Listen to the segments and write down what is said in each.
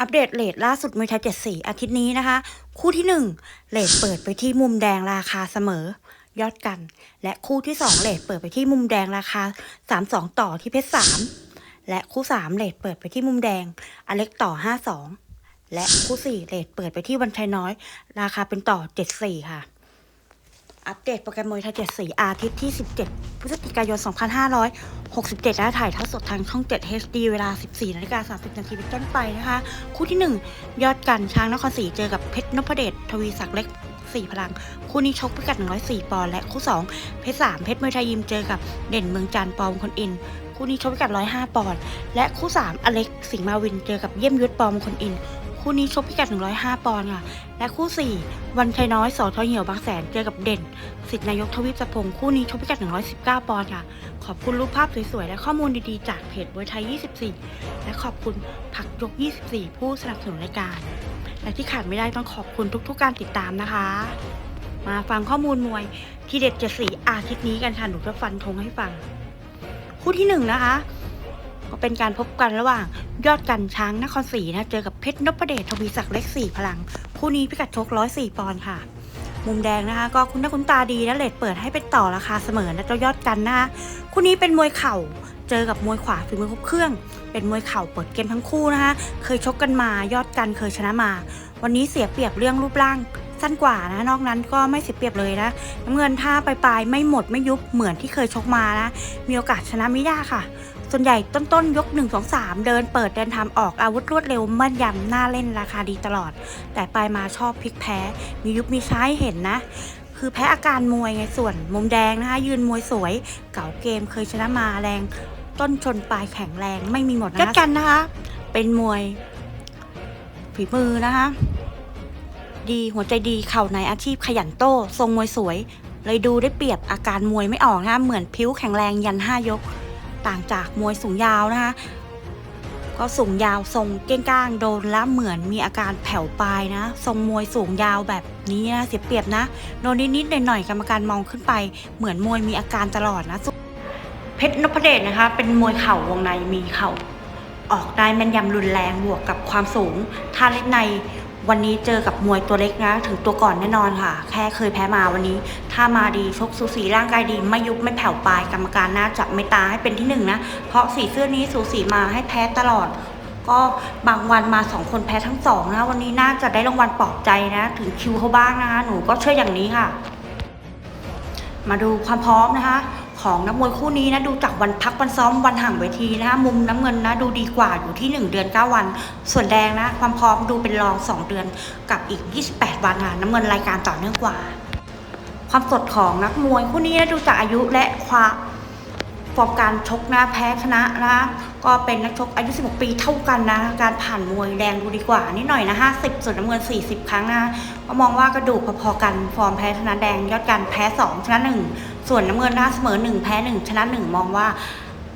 อัปเดตเลทล่าสุดมวยไทยเจ็ดสีอาทิตย์นี้นะคะ คู่ที่หนึ่งเลทเปิดไปที่มุมแดงราคาเสมอยอดกัน และคู่ที่สองเลทเปิดไปที่มุมแดงราคาสามสองต่อที่เพชรสามและคู่สามเลทเปิดไปที่มุมแดง อเล็กต่อห้าสองและคู่สี่เลทเปิดไปที่วันชัยน้อย ราคาเป็นต่อเจ็ดสี่ค่ะ อัปเดตโปรแกรมมวยไทยเจ็ดสีอาทิตย์ที่ 17 พฤศจิกายน 2567และถ่ายทอดสดทางช่อง 7 HD เวลา 14นาฬิกา30นาทีเป็นต้นไปนะคะ คู่ที่ 1 ยอดกันช้างนครศรีเจอกับเพชรนพเดชทวีศักดิ์เล็ก 4 พลัง คู่นี้ชกพิกัด 104 ปอนด์และคู่ 2 เพชร 3 เพชรมวยไทยยิมเจอกับเด่นเมืองจันทร์ปอมคนอิน คู่นี้ชกพิกัด 105 ปอนด์และคู่ 3 อเล็กสิงห์มาวินเจอกับเยี่ยมยุทธปอมคนอิน คู่นี้ชกพิกัด 105 ปอนด์ค่ะ และคู่ 4 วันชัยน้อยสอทอเหี่ยวบางแสนเจอกับเด่น สิทธินายกทวีปสะพงคู่นี้ชกพิกัด 119 ปอนด์ค่ะ ขอบคุณรูปภาพสวยๆ และข้อมูลดีๆ จากเพจบวยไทย 24 และขอบคุณผักยก 24 ผู้สนับสนุนรายการ และที่ขาดไม่ได้ต้องขอบคุณทุกๆ การติดตามนะคะ มาฟังข้อมูลมวยที่เด็ดเจ็ดสีอาทิตย์นี้กันค่ะหนูจะฟันธงให้ฟัง คู่ที่หนึ่งนะคะ ก็เป็นการพบกันระหว่างยอดกันช้างนครศรีนะ เจอกับเพชรนพเดชทวีศักดิ์เล็กสี่พลัง คู่นี้พิกัดชก104ปอนด์ค่ะ มุมแดงนะคะ ก็คุณหน้าคุณตาดีนะเลดเปิดให้เป็นต่อราคาเสมอนะเจ้ายอดกันนะคะคู่นี้เป็นมวยเข่าเจอกับมวยขวาฝีมือครบเครื่อง เป็นมวยเข่าเปิดเกมทั้งคู่นะคะ เคยชกกันมายอดกันเคยชนะมา วันนี้เสียเปรียบเรื่องรูปร่างสั้นกว่านะ นอกนั้นก็ไม่เสียเปรียบเลยนะน้ำเงินท่าปลายๆไม่หมดไม่ยุบเหมือนที่เคยชกมานะ มีโอกาสชนะไม่ยากค่ะ ส่วนใหญ่ต้นๆยก 1 2 3 เดินเปิดเดินทำออกอาวุธรวดเร็วแม่นยำน่าเล่นราคาดีตลอด แต่ปลายมาชอบพลิกแพ้ มียุบมีช้าให้เห็นนะคือแพ้อาการมวยไงส่วนมุมแดงนะคะยืนมวยสวย เก่าเกมเคยชนะมาแรง ต้นชนปลายแข็งแรงไม่มีหมดนะกันนะคะ เป็นมวย ฝีมือนะคะ ดีหัวใจดีเข่าในอาชีพขยันโต้ ทรงมวยสวย เลยดูได้เปรียบอาการมวยไม่ออกนะคะเหมือนผิวแข็งแรงยันห้ายก ต่างจากมวยสูงยาวนะคะ ก็สูงยาวทรงเก้งก้างโดนแล้วเหมือนมีอาการแผ่วปลายนะ ทรงมวยสูงยาวแบบนี้นะเสียเปรียบนะ โดนนิดๆหน่อยๆกรรมการมองขึ้นไป เหมือนมวยมีอาการตลอดนะเพชรนพเดชนะคะ เป็นมวยเข่าวงในมีเข่าออกได้แม่นยำรุนแรงบวกกับความสูงท่าเล็กใน วันนี้เจอกับมวยตัวเล็กนะ ถึงตัวก่อนแน่นอนค่ะ แค่เคยแพ้มาวันนี้ ถ้ามาดีชกสูสีร่างกายดี ไม่ยุบไม่แผ่วปลายกรรมการน่าจะไม่ตาให้เป็นที่หนึ่งนะ เพราะสีเสื้อนี้สูสีมาให้แพ้ตลอด ก็บางวันมาสองคนแพ้ทั้งสองนะ วันนี้น่าจะได้รางวัลปลอบใจนะ ถึงคิวเขาบ้างนะคะหนูก็เชื่ออย่างนี้ค่ะ มาดูความพร้อมนะคะ ของนักมวยคู่นี้นะดูจากวันพักวันซ้อมวันห่างเวทีนะคะมุมน้ำเงินนะดูดีกว่าอยู่ที่ 1 เดือน 9 วัน ส่วนแดงนะความพร้อมดูเป็นรอง 2 เดือนกับอีก 28 วันค่ะน้ำเงินรายการต่อเนื่องกว่า ความสดของนักมวยคู่นี้นะดูจากอายุและความฟอร์มการชกนะแพ้ชนะนะ ก็เป็นนักชกอายุ 16 ปีเท่ากันนะ การผ่านมวยแดงดูดีกว่า นิดหน่อยนะ 50 ส่วนน้ำเงิน 40 ครั้งนะก็มองว่ากระดูกพอๆกันฟอร์มแพ้ชนะแดง ยอดกันแพ้ 2 ชนะ 1 ส่วนน้ำเงินนะเสมอ 1 แพ้ 1 ชนะ 1 มองว่า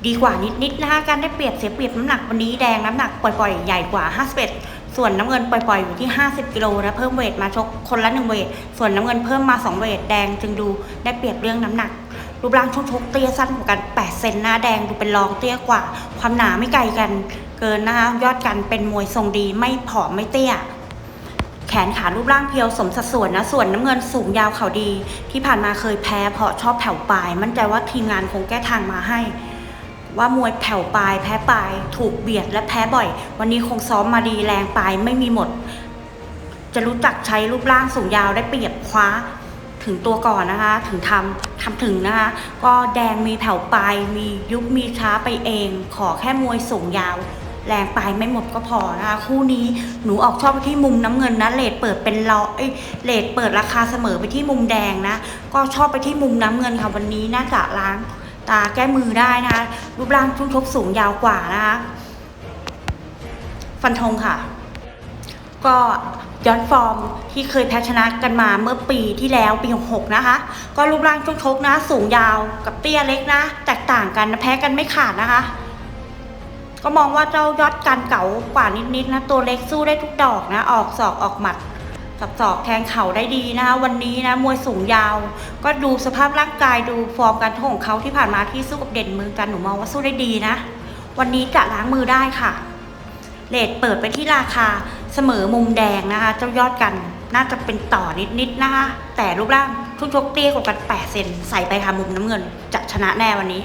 ดีกว่านิดๆนะคะการได้เปรียบเสียเปรียบน้ำหนักวันนี้แดงน้ำหนักปล่อยๆ ใหญ่กว่า 51 ส่วนน้ำเงินปล่อยๆ อยู่ที่ 50 กิโลนะเพิ่มเวทมาชกคนละ 1 เวท ส่วนน้ำเงินเพิ่มมา 2 เวทแดงจึงดูได้เปรียบเรื่องน้ำหนัก รูปร่างช่วงชกเตี้ยสั้นกว่ากัน 8 เซนหน้าแดงดูเป็นรองเตี้ยกว่า ความหนาไม่ไกลกัน เกินนะคะ ยอดกันเป็นมวยทรงดีไม่ผอมไม่เตี้ย แขนขารูปร่างเพียวสมสัดส่วนนะ ส่วนน้ำเงินสูงยาวเขาดี ที่ผ่านมาเคยแพ้เพราะชอบแผ่วปลาย มั่นใจว่าทีมงานคงแก้ทางมาให้ ว่ามวยแผ่วปลาย แพ้ปลาย ถูกเบียดและแพ้บ่อย วันนี้คงซ้อมมาดีแรงปลายไม่มีหมดจะรู้จักใช้รูปร่างสูงยาวได้เปรียบคว้า ถึงตัวก่อนนะคะ ถึงทำทำถึงนะคะ ก็แดงมีแผ่วปลายมียุบมีช้าไปเอง ขอแค่มวยสูงยาว แรงปลายไม่หมดก็พอนะคะ คู่นี้หนูออกชอบไปที่มุมน้ำเงินนะเลทเปิดเป็นรอเอ้ยเลทเปิดราคาเสมอไปที่มุมแดงนะ ก็ชอบไปที่มุมน้ำเงินค่ะวันนี้น่าจะล้างตาแก้มือได้นะคะรูปร่างชุ่มชกสูงยาวกว่านะคะ ฟันธงค่ะ ก็ ย้อนฟอร์มที่เคยแพ้ชนะกันมาเมื่อปีที่แล้วปี 66 นะคะ ก็รูปร่างช่วงชกนะ สูงยาวกับเตี้ยเล็กนะ แตกต่างกันนะแพ้กันไม่ขาดนะคะ ก็มองว่าเจ้ายอดการเก่ากว่านิดๆนะตัวเล็กสู้ได้ทุกดอกนะ ออกศอกออกหมัดสับศอกแทงเข่าได้ดีนะคะวันนี้นะมวยสูงยาว ก็ดูสภาพร่างกายดูฟอร์มการชกของเขาที่ผ่านมาที่สู้กับเด่นมือกันหนูมองว่าสู้ได้ดีนะ วันนี้จะล้างมือได้ค่ะเลทเปิดไปที่ราคา เสมอมุมแดงนะคะ เจ้ายอดกันน่าจะเป็นต่อนิดๆนะคะ แต่รูปร่างทุกชกเตี้ยกว่ากัน8เซนใส่ไปค่ะมุมน้ำเงิน จะชนะแน่วันนี้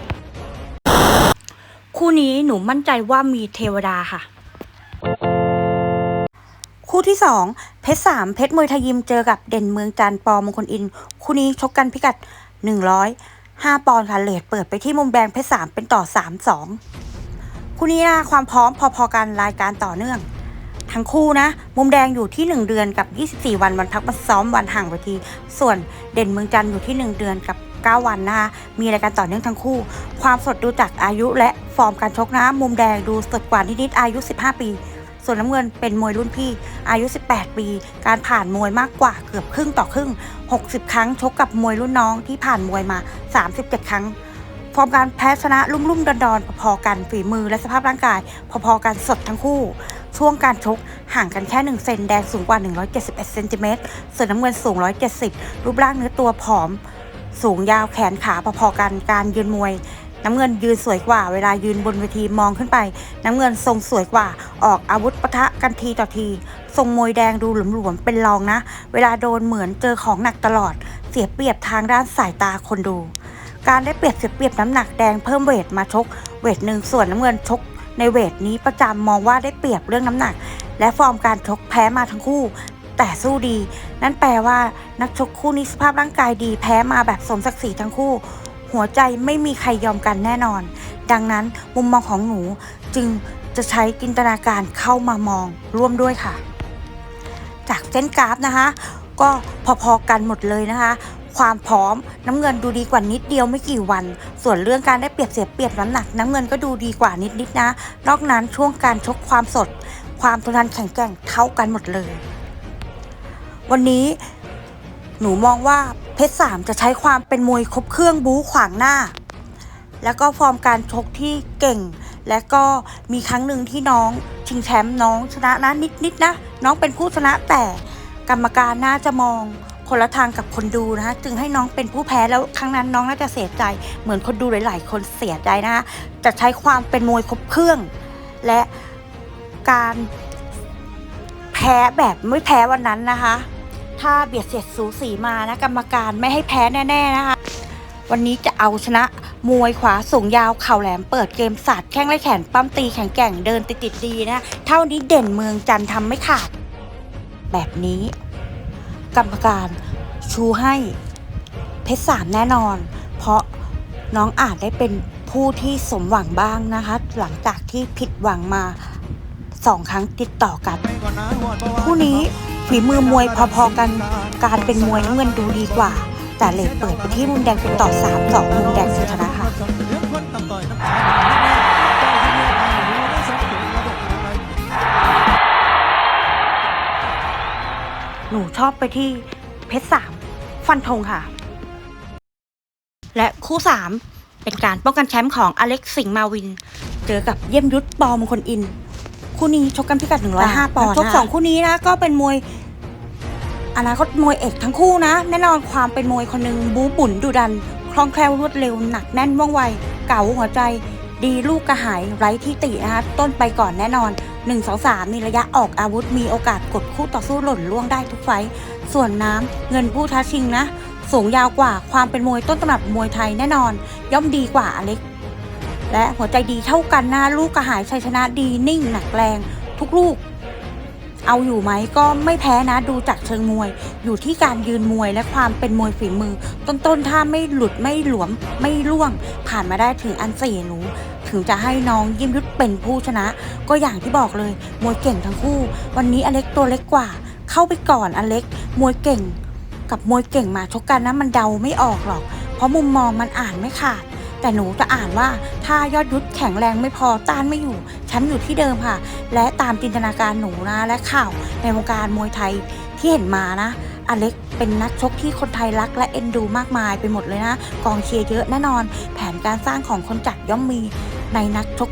คู่นี้หนูมั่นใจว่ามีเทวดาค่ะ คู่ที่สองเพชรสามเพชรมวยไทยยิมเจอกับเด่นเมืองจันปอมงคลอิน คู่นี้ชกกันพิกัดหนึ่งร้อยห้าปอนด์ค่ะเลทเปิดไปที่มุมแดงเพชรสามเป็นต่อสามสองคู่นี้นะความพร้อมพอๆกันรายการต่อเนื่อง ทั้งคู่นะ มุมแดงอยู่ที่ 1 เดือนกับ 24 วันวันพักมาซ้อมวันห่างไปที ส่วนเด่นเมืองจันทร์อยู่ที่ 1 เดือนกับ 9 วันนะคะ มีรายการต่อเนื่องทั้งคู่ ความสดดูจากอายุและฟอร์มการชกนะ มุมแดงดูสดกว่านิดๆอายุ 15 ปี ส่วนน้ำเงินเป็นมวยรุ่นพี่ อายุ 18 ปี การผ่านมวยมากกว่าเกือบครึ่งต่อครึ่ง 60 ครั้งชกกับมวยรุ่นน้องที่ผ่านมวยมา 37 ครั้งฟอร์มการแพ้ชนะลุ่มๆดอนๆพอๆกันฝีมือและสภาพร่างกาย พอๆกันสดทั้งคู่ ช่วงการชกห่างกันแค่ 1 เซนแดงสูงกว่า 171เซนติเมตรส่วนน้ำเงินสูง 170 รูปร่างเนื้อตัวผอม สูงยาวแขนขาพอๆกันการยืนมวย น้ำเงินยืนสวยกว่า เวลายืนบนเวทีมองขึ้นไป น้ำเงินทรงสวยกว่า ออกอาวุธปะทะกันทีต่อที ทรงมวยแดงดูหลวมๆเป็นรองนะ เวลาโดนเหมือนเจอของหนักตลอด เสียเปรียบทางด้านสายตาคนดูการได้เปรียบเสียเปรียบน้ำหนักแดงเพิ่มเวทมาชก เวทหนึ่งส่วนน้ำเงินชก ในเวทนี้ประจำมองว่าได้เปรียบเรื่องน้ำหนัก และฟอร์มการชกแพ้มาทั้งคู่ แต่สู้ดี นั่นแปลว่า นักชกคู่นี้สภาพร่างกายดีแพ้มาแบบสมศักดิ์ศรีทั้งคู่ หัวใจไม่มีใครยอมกันแน่นอน ดังนั้นมุมมองของหนูจึงจะใช้จินตนาการเข้ามามองร่วมด้วยค่ะ จากเส้นกราฟนะคะ ก็พอๆกันหมดเลยนะคะ ความพร้อมน้ำเงินดูดีกว่านิดเดียวไม่กี่วัน ส่วนเรื่องการได้เปรียบเสียเปรียบน้ำหนัก น้ำเงินก็ดูดีกว่านิดๆนะ นอกนั้นช่วงการชกความสด ความทนทานแข็งแกร่งเท่ากันหมดเลย วันนี้หนูมองว่าเพชรสามจะใช้ความเป็นมวยครบเครื่องบู๊ขวางหน้า แล้วก็ฟอร์มการชกที่เก่ง และก็มีครั้งหนึ่งที่น้องชิงแชมป์น้องชนะนะนิดๆนะน้องเป็นผู้ชนะแต่กรรมการน่าจะมอง คนละทางกับคนดูนะคะจึงให้น้องเป็นผู้แพ้แล้วครั้งนั้นน้องน่าจะเสียใจ เหมือนคนดูหลาย ๆ คนเสียใจนะคะจะใช้ความเป็นมวยครบเครื่อง และการแพ้แบบไม่แพ้วันนั้นนะคะ ถ้าเบียดเสียดสูสีมานะกรรมการไม่ให้แพ้แน่ ๆ นะคะ วันนี้จะเอาชนะมวยขวาสูงยาวเข่าแหลมเปิดเกมสาดแข้งและแขนปั้มตีแข็งแกร่งเดินติดติดๆดีนะ เท่านี้เด่นเมืองจันทร์ทำไม่ขาด แบบนี้ กรรมการชูให้เพชรสามแน่นอน เพราะน้องอาจได้เป็นผู้ที่สมหวังบ้างนะคะ หลังจากที่ผิดหวังมาสองครั้งติดต่อกันคู่นี้ฝีมือมวยพอๆกัน การเป็นมวยเงินดูดีกว่า แต่เลทเปิดไปที่มุมแดงเป็นต่อ3 2มุมแดงชนะค่ะ หนูชอบไปที่เพชรสามฟันธงค่ะ และคู่สามเป็นการป้องกันแชมป์ของอเล็กซ์สิงห์มาวิน เจอกับเยี่ยมยุทธปอมงคลอิน คู่นี้ชกกันพิกัด 105ปอนด์ชกสองคู่นี้นะ ก็เป็นมวยอนาคตมวยเอกทั้งคู่นะ แน่นอนความเป็นมวยคนหนึ่งบูบุ่นดุดัน คล่องแคล่วรวดเร็วหนักแน่นว่องไว เก๋าหัวใจ ดีลูกกระหายไร้ที่ตินะคะต้นไปก่อนแน่นอน 1 2 3 มีระยะออกอาวุธมีโอกาสกดคู่ต่อสู้หล่นล่วงได้ทุกไฟ ส่วนน้ำเงินผู้ท้าชิงนะ สูงยาวกว่าความเป็นมวยต้นตำรับมวยไทยแน่นอน ย่อมดีกว่าอเล็ก และหัวใจดีเท่ากันนะลูกกระหายชัยชนะดีนิ่งหนักแรง ทุกลูก เอาอยู่ไหมก็ไม่แพ้นะดูจากเชิงมวย อยู่ที่การยืนมวยและความเป็นมวยฝีมือ ต้นๆถ้าไม่หลุดไม่หลวมไม่ล่วง ผ่านมาได้ถึงอันสี่หนู ถึงจะให้น้องยิ้มยุทธเป็นผู้ชนะ ก็อย่างที่บอกเลย มวยเก่งทั้งคู่ วันนี้อเล็กตัวเล็กกว่า เข้าไปก่อนอเล็ก มวยเก่ง กับมวยเก่งมาชกกันนะมันเดาไม่ออกหรอก เพราะมุมมองมันอ่านไม่ขาด แต่หนูจะอ่านว่าถ้ายอดยุทธแข็งแรงไม่พอต้านไม่อยู่ฉันอยู่ที่เดิมค่ะ และตามจินตนาการหนูนะและข่าวในวงการมวยไทยที่เห็นมานะ อเล็กเป็นนักชกที่คนไทยรักและเอ็นดูมากมายไปหมดเลยนะ กองเชียร์เยอะแน่นอน แผนการสร้างของคนจัดย่อมมีในนักชก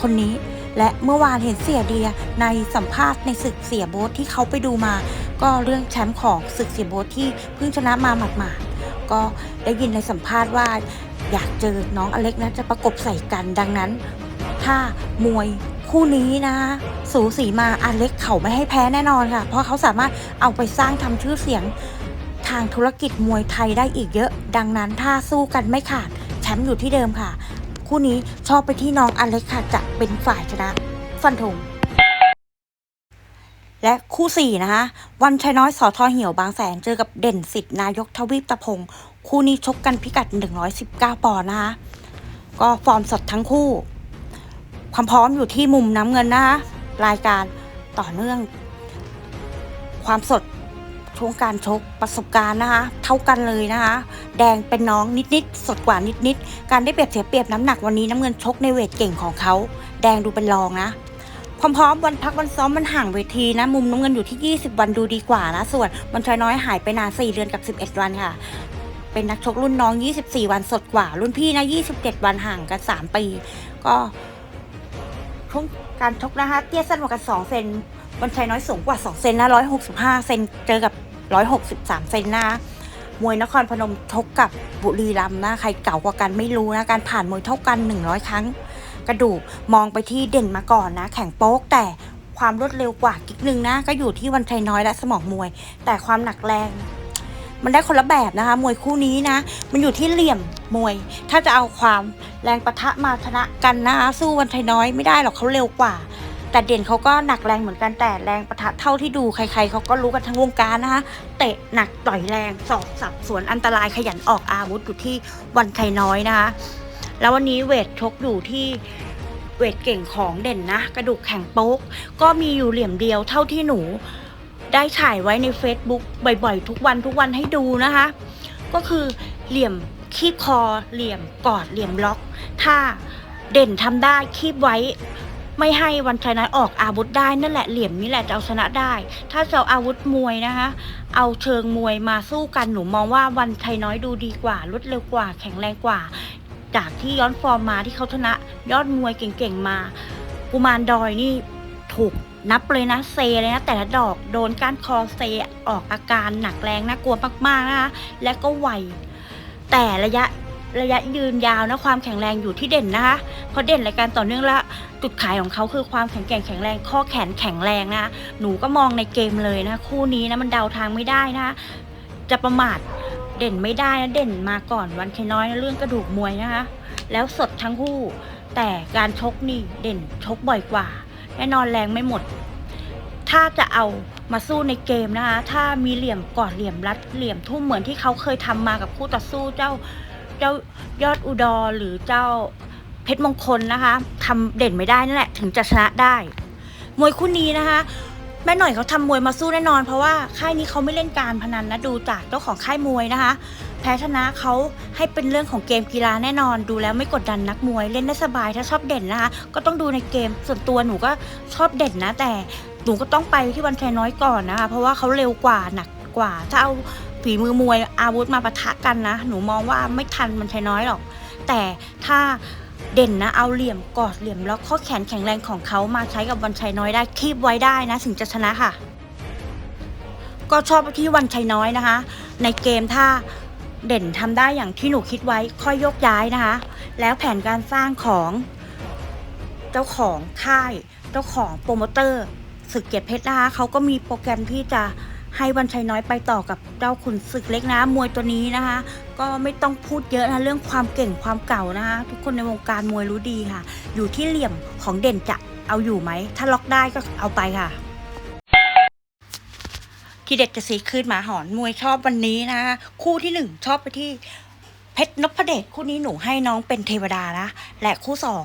คนนี้ และเมื่อวานเห็นเสียเดียในสัมภาษณ์ในศึกเสียโบ๊ทที่เขาไปดูมา ก็เรื่องแชมป์ของศึกเสียโบ๊ทที่เพิ่งชนะมาหมาดๆก็ได้ยินในสัมภาษณ์ว่าอยากเจอน้องอเล็กนะจะประกบใส่กันดังนั้น ถ้ามวย คู่นี้นะ สูสีมาอันเล็กเขาไม่ให้แพ้แน่นอนค่ะ เพราะเขาสามารถเอาไปสร้างทำชื่อเสียง ทางธุรกิจมวยไทยได้อีกเยอะ ดังนั้นถ้าสู้กันไม่ขาดแชมป์อยู่ที่เดิมค่ะ คู่นี้ชอบไปที่น้องอเล็กค่ะจะเป็นฝ่ายชนะ ฟันธงและคู่สี่นะคะ วันชัยน้อยสอทอเหี่ยวบางแสนเจอกับเด่นสิทธิ์นายกทวีปตะพงศ์คู่นี้ชกกันพิกัด 119 ปอนด์นะคะ ก็ฟอร์มสดทั้งคู่ ความพร้อมอยู่ที่มุมน้ำเงินนะคะรายการต่อเนื่อง ความสดช่วงการชกประสบการณ์นะคะ เท่ากันเลยนะคะ แดงเป็นน้องนิดๆสดกว่านิดๆการได้เปรียบเสียเปรียบน้ำหนักวันนี้น้ำเงินชกในเวทเก่งของเขาแดงดูเป็นรองนะความพร้อมวันพักวันซ้อมมันห่างเวทีนะ มุมน้ำเงินอยู่ที่ 20 วันดูดีกว่านะ ส่วนวันชายน้อยหายไปนาน 4 เดือนกับ 11 วันค่ะ เป็นนักชกรุ่นน้อง 24 วันสดกว่า รุ่นพี่นะ 27 วันห่างกัน 3 ปี ก็ ช่วงการชกนะคะ เตี้ยสั้นกว่ากัน2เซนวันชัยน้อยสูงกว่า 2 เซนนะ 165 เซนเจอกับ 163 เซนนะ มวยนครพนมชกกับบุรีรัมย์นะ ใครเก่ากว่ากันไม่รู้นะ การผ่านมวยเท่ากัน 100 ครั้ง กระดูกมองไปที่เด่นมาก่อนนะ แข่งโป๊กแต่ความรวดเร็วกว่ากิกหนึ่งนะ ก็อยู่ที่วันชัยน้อยและสมองมวย แต่ความหนักแรง มันได้คนละแบบนะคะ มวยคู่นี้นะ มันอยู่ที่เหลี่ยมมวย ถ้าจะเอาความแรงปะทะมาชนะกันนะคะสู้วันชัยน้อยไม่ได้หรอกเขาเร็วกว่า แต่เด่นเขาก็หนักแรงเหมือนกันแต่แรงปะทะเท่าที่ดูใคร ๆเขาก็รู้กันทั้งวงการนะคะเตะหนักต่อยแรงสอบสับสวนอันตรายขยันออกอาวุธอยู่ที่วันชัยน้อยนะคะ แล้ววันนี้เวทชกอยู่ที่เวทเก่งของเด่นนะ กระดูกแข็งโป๊ก ก็มีอยู่เหลี่ยมเดียวเท่าที่หนู ได้ถ่ายไว้ใน Facebook บ่อยๆ ทุกวันทุกวันให้ดูนะคะ ก็คือเหลี่ยมคีบคอ เหลี่ยมกอดเหลี่ยมล็อก ถ้าเด่นทำได้คีบไว้ไม่ให้วันชัยน้อยออกอาวุธได้นั่นแหละเหลี่ยมนี้แหละจะเอาชนะได้ ถ้าจะเอาอาวุธมวยนะคะ เอาเชิงมวยมาสู้กันหนูมองว่าวันชัยน้อยดูดีกว่ารวดเร็วกว่า แข็งแรงกว่า จากที่ย้อนฟอร์มมาที่เขาชนะ ยอดมวยเก่งๆมา กุมารดอยนี่ถูก นับเลยนะเซเลยนะแต่ละดอกโดนก้านคอเซออกอาการหนักแรงน่ากลัวมากๆนะคะและก็ไหวแต่ระยะระยะยืนยาวนะความแข็งแรงอยู่ที่เด่นนะคะเพราะเด่นรายการต่อเนื่องละจุดขายของเขาคือความแข็งแกร่งแข็งแรงข้อแขนแข็งแรงนะหนูก็มองในเกมเลยนะคู่นี้นะมันเดาทางไม่ได้นะจะประมาทเด่นไม่ได้นะเด่นมาก่อนวันชัยน้อยนะเรื่องกระดูกมวยนะคะแล้วสดทั้งคู่ แต่การชกนี่เด่นชกบ่อยกว่า แน่นอนแรงไม่หมด ถ้าจะเอามาสู้ในเกมนะคะ ถ้ามีเหลี่ยมกอดเหลี่ยมรัดเหลี่ยมทุ่มเหมือนที่เขาเคยทำมากับคู่ต่อสู้เจ้าเจ้ายอดอุดรหรือเจ้าเพชรมงคลนะคะทำเด่นไม่ได้นั่นแหละ ถึงจะชนะได้ มวยคู่นี้นะคะ แม่หน่อยเขาทำมวยมาสู้แน่นอน เพราะว่าค่ายนี้เขาไม่เล่นการพนันนะดูจากเจ้าของค่ายมวยนะคะ แพ้ชนะเขาให้เป็นเรื่องของเกมกีฬาแน่นอน ดูแล้วไม่กดดันนักมวยเล่นได้สบายถ้าชอบเด่นนะคะ ก็ต้องดูในเกมส่วนตัวหนูก็ชอบเด่นนะ แต่หนูก็ต้องไปที่วันชัยน้อยก่อนนะคะ เพราะว่าเขาเร็วกว่าหนักกว่า ถ้าเอาฝีมือมวยอาวุธมาปะทะกันนะ หนูมองว่าไม่ทันวันชัยน้อยหรอก แต่ถ้าเด่นนะเอาเหลี่ยมกอดเหลี่ยมแล้วข้อแขนแข็งแรงของเขามาใช้กับวันชัยน้อยได้คีบไว้ได้นะ ถึงจะชนะค่ะ ก็ชอบไปที่วันชัยน้อยนะคะ ในเกมถ้า เด่นทำได้อย่างที่หนูคิดไว้ค่อยยกย้ายนะคะ แล้วแผนการสร้างของเจ้าของค่าย เจ้าของโปรโมเตอร์ศึกเกียรติเพชรนะคะเขาก็มีโปรแกรมที่จะให้วันชัยน้อยไปต่อกับเจ้าขุนศึกเล็กนะมวยตัวนี้นะคะ ก็ไม่ต้องพูดเยอะนะเรื่องความเก่งความเก่านะคะ ทุกคนในวงการมวยรู้ดีค่ะ อยู่ที่เหลี่ยมของเด่นจะเอาอยู่ไหม ถ้าล็อกได้ก็เอาไปค่ะ ที่เด็ดจะสีคืนหมาหอนมวยชอบวันนี้นะคะคู่ที่หนึ่งชอบไปที่เพชรนพเดชคู่นี้หนูให้น้องเป็นเทวดานะ และคู่สอง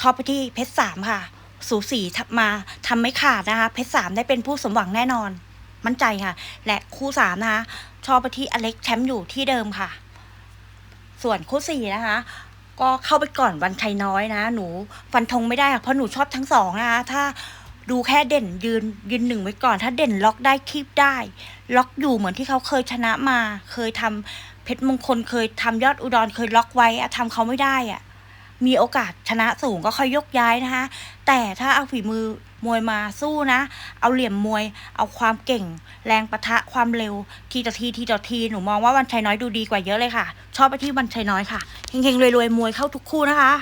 ชอบไปที่เพชรสามค่ะ สูสีมาทำไม่ขาดนะคะ เพชรสามได้เป็นผู้สมหวังแน่นอน มั่นใจค่ะ และคู่สามนะคะ ชอบไปที่อเล็กแชมป์อยู่ที่เดิมค่ะ ส่วนคู่สี่นะคะก็เข้าไปก่อนวันชัยน้อยนะ หนูฟันธงไม่ได้ค่ะเพราะหนูชอบทั้งสองนะคะถ้า ดูแค่เด่นยืนยืนหนึ่งไว้ก่อน ถ้าเด่นล็อกได้คีบได้ ล็อกอยู่เหมือนที่เขาเคยชนะมา เคยทำเพชรมงคลเคยทำยอดอุดรเคยล็อกไว้อะทำเขาไม่ได้อะมีโอกาสชนะสูงก็ค่อยยกย้ายนะคะ แต่ถ้าเอาฝีมือมวยมาสู้นะ เอาเหลี่ยมมวย เอาความเก่ง แรงปะทะความเร็ว ทีต่อทีทีต่อที หนูมองว่าวันชัยน้อยดูดีกว่าเยอะเลยค่ะ ชอบไปที่วันชัยน้อยค่ะ เฮงๆรวยๆมวยเข้าทุกคู่นะคะ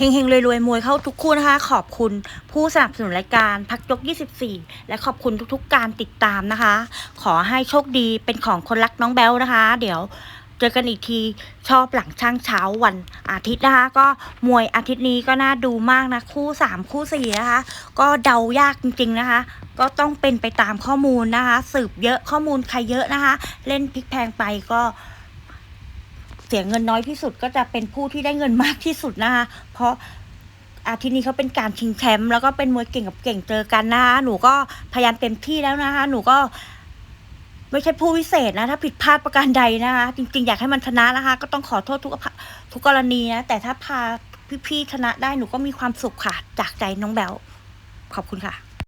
เฮงเฮงรวยรวยมวยเข้าทุกคู่นะคะ ขอบคุณผู้สนับสนุนรายการพักยก 24 และขอบคุณทุกๆ การติดตามนะคะ ขอให้โชคดีเป็นของคนรักน้องแบลนะคะ เดี๋ยวเจอกันอีกทีชอบหลังช่างเช้าวันอาทิตย์นะคะ ก็มวยอาทิตย์นี้ก็น่าดูมากนะ คู่ 3 คู่4นะคะ ก็เดายากจริง ๆนะคะ ก็ต้องเป็นไปตามข้อมูลนะคะ สืบเยอะข้อมูลใครเยอะนะคะ เล่นพลิกแพงไปก็ เสียเงินน้อยที่สุดก็จะเป็นผู้ที่ได้เงินมากที่สุดนะคะเพราะอาทิตย์นี้เขาเป็นการชิงแชมป์แล้วก็เป็นมวยเก่งกับเก่งเจอกันนะคะหนูก็พยายามเต็มที่แล้วนะคะ หนูก็ไม่ใช่ผู้วิเศษนะ ถ้าผิดพลาดประการใดนะคะ จริง ๆ อยากให้มันชนะนะคะ ก็ต้องขอโทษทุกทุกกรณีนะ แต่ถ้าพาพี่ๆชนะได้หนูก็มีความสุขค่ะ จากใจน้องแบลขอบคุณค่ะ